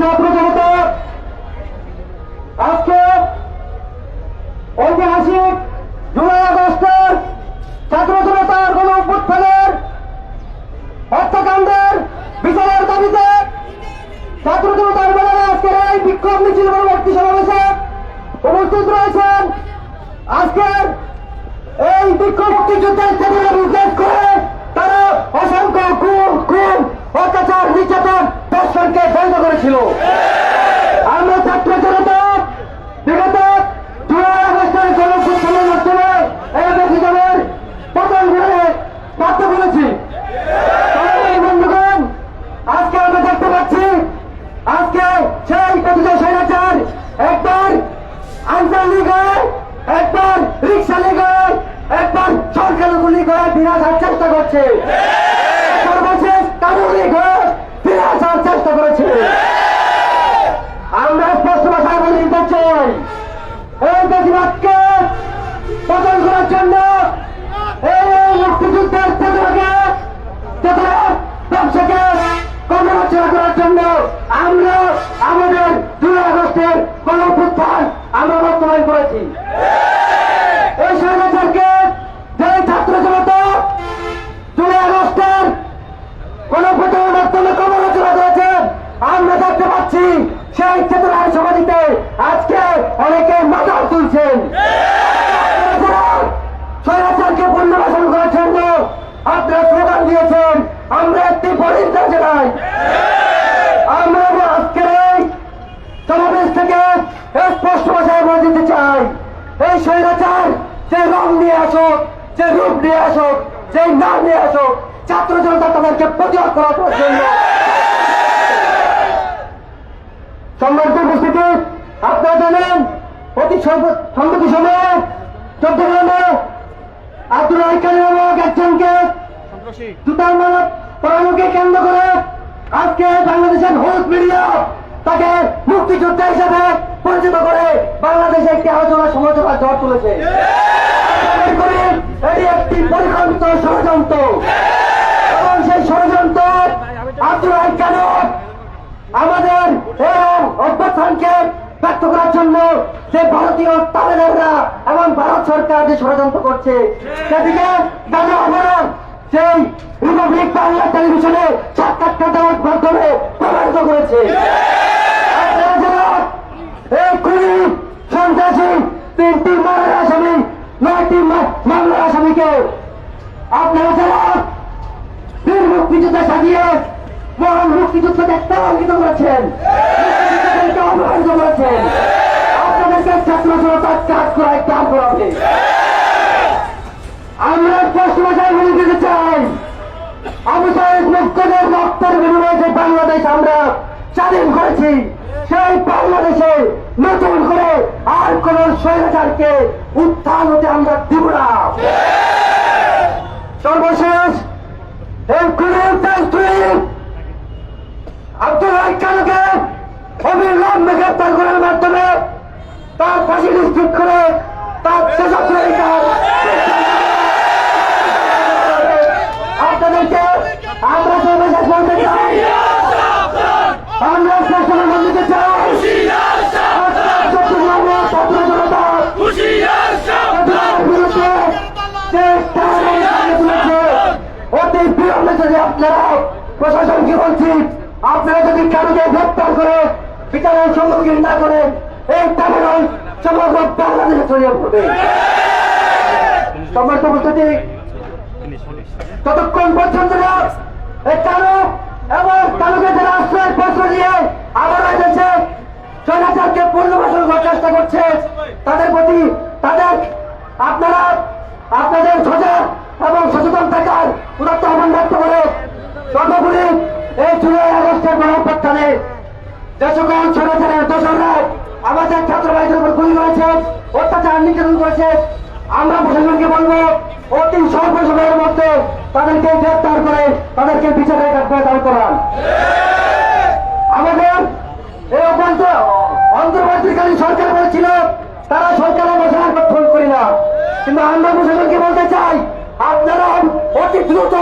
ছাত্র জনতা। আজকে ঐতিহাসিক জুলাই আগস্টের ছাত্র জনতার গণ অভ্যুত্থানের হত্যাকাণ্ডের বিচারের দাবিতে ছাত্র জনতার বেলায় আজকের এই বিক্ষোভ মিছিল পরবর্তী সমাবেশে উপস্থিত রয়েছেন আজকের এই বিক্ষোভ মুক্তিযুদ্ধের স্থানীয় উল্লেখ করে আনসার লীগ হয় একবার রিক্সা লীগ হয় একবার সরকারি গুলি করে ফিরে আসার চেষ্টা করছে। সর্বশেষ কানূন লীগ হয়ে ফিরে আসার চেষ্টা করেছে আমরা স্পষ্ট ভাষায় বলে দিতে চাই এই বেশিরভাগকে পতন করার জন্য এই মুক্তিযুদ্ধের চেতনাকে চেতনা ব্যবসাকে কর্মরচনা করার জন্য আমরা আমাদের দুই আগস্টের গণপুত্থান আমরা বাস্তবায়ন করেছি এই স্বৈরাচারকে যে ছাত্র জনতা দুই আগস্টের গণপ্রচারের মাধ্যমে কর্মরচনা করেছেন আমরা দেখতে পাচ্ছি চেতনার সমাধিতে আজকে অনেকে মাথা তুলছেন। পুনর্বাসন আপনারা স্লোগান দিয়েছেন, আমরা একটি জানাই আমরা আজকের এই সমাবেশ থেকে স্পষ্ট ভাষায় বলে দিতে চাই, এই স্বৈরাচার যে রং নিয়ে আসুক, যে রূপ নিয়ে আসুক, যে নাম নিয়ে আসুক, ছাত্র জনতা তাদেরকে প্রতিরোধ করার জন্য সম্মানিত উপস্থিতি আপনারা জানেন অতি সম্প- সম্প্রতি সময়ে চট্টগ্রামে আব্দুল রাইকান নামক একজনকে জুতার মালা পড়ানোকে কেন্দ্র করে আজকে বাংলাদেশের হোস্ট মিডিয়া তাকে মুক্তিযোদ্ধা হিসেবে পরিচিত করে বাংলাদেশে একটি আলোচনা সমালোচনা ঝড় তুলেছে। এটি একটি পরিকল্পিত ষড়যন্ত্র এবং সেই ষড়যন্ত্র আব্দুল রাইকানক আমাদের এই অভ্যর্থনকে ব্যক্ত করার জন্য যে ভারতীয় তালেবানরা এবং ভারত সরকার যে ষড়যন্ত্র করছে, সেদিকে দাদা আমরা সেই রিপাবলিক বাংলা টেলিভিশনে সাক্ষাৎকার দেওয়ার মাধ্যমে প্রমাণিত করেছে। এই খুনি সন্ত্রাসী তিনটি মামলার আসামি, নয়টি মামলার আসামিকে আপনারা যারা বীর মুক্তিযুদ্ধে সাজিয়ে মুক্তিযুদ্ধকে ত্বরান্বিত করেছেন। অপমানিত করেছেন আপনাদেরকে ছাত্র জনতার কাজ করায় কাজ করাবে আমরা ভাষায় বলে দিতে চাই আবু সাহেব মুক্তদের রক্তের বিনিময়ে যে বাংলাদেশ আমরা স্বাধীন করেছি। সেই বাংলাদেশে নতুন করে আর কোন স্বৈরাচারকে উত্থান হতে আমরা দিব না। সর্বশেষ, এই খুনের দেশটি আব্দুল রাইকানকে অবিলম্বে গ্রেপ্তার করার মাধ্যমে তার ফাঁসি নিশ্চিত করে তার দেশাত্মরিকার আপনাদেরকে আমরা আমরা স্পষ্ট বলতে চাই যে যদি আপনারা প্রশাসনকে বলছি, আপনারা যদি কারোকে গ্রেপ্তার করে বিচারের সম্মুখীন না করেন এই টাকা সমগ্র বাংলাদেশে ছড়িয়ে পড়বে। সমস্ত উপস্থিতি, ততক্ষণ পর্যন্ত এই কারও এবং কারোকে যারা আশ্রয় পত্র দিয়ে আবার এসেছে স্বৈরাচারকে পুনর্বাসন করার চেষ্টা করছে, তাদের প্রতি তাদের আপনারা, আপনাদের সজাগ এবং সচেতন থাকার উদাত্ত আহ্বান ব্যক্ত করে, সর্বোপরি এই জুলাই আগস্টের গণপ্রত্যানে যে সকল স্বৈরাচারের দোষরা আমাদের ছাত্র ভাইদের উপর গুলি করেছে, অত্যাচার নির্যাতন করেছে। আমরা প্রশাসনকে বলব, অতি স্বল্প সময়ের মধ্যে তাদেরকে গ্রেপ্তার করে, তাদেরকে বিচারের কাঠগড়ায় দাঁড় করান। আমাদের এই অন্তর্বর্তীকালীন সরকার বলেছিল, তারা সরকারের মশলা গঠন করি না কিন্তু আমরা প্রশাসনকে বলতে চাই, আপনারা অতি দ্রুত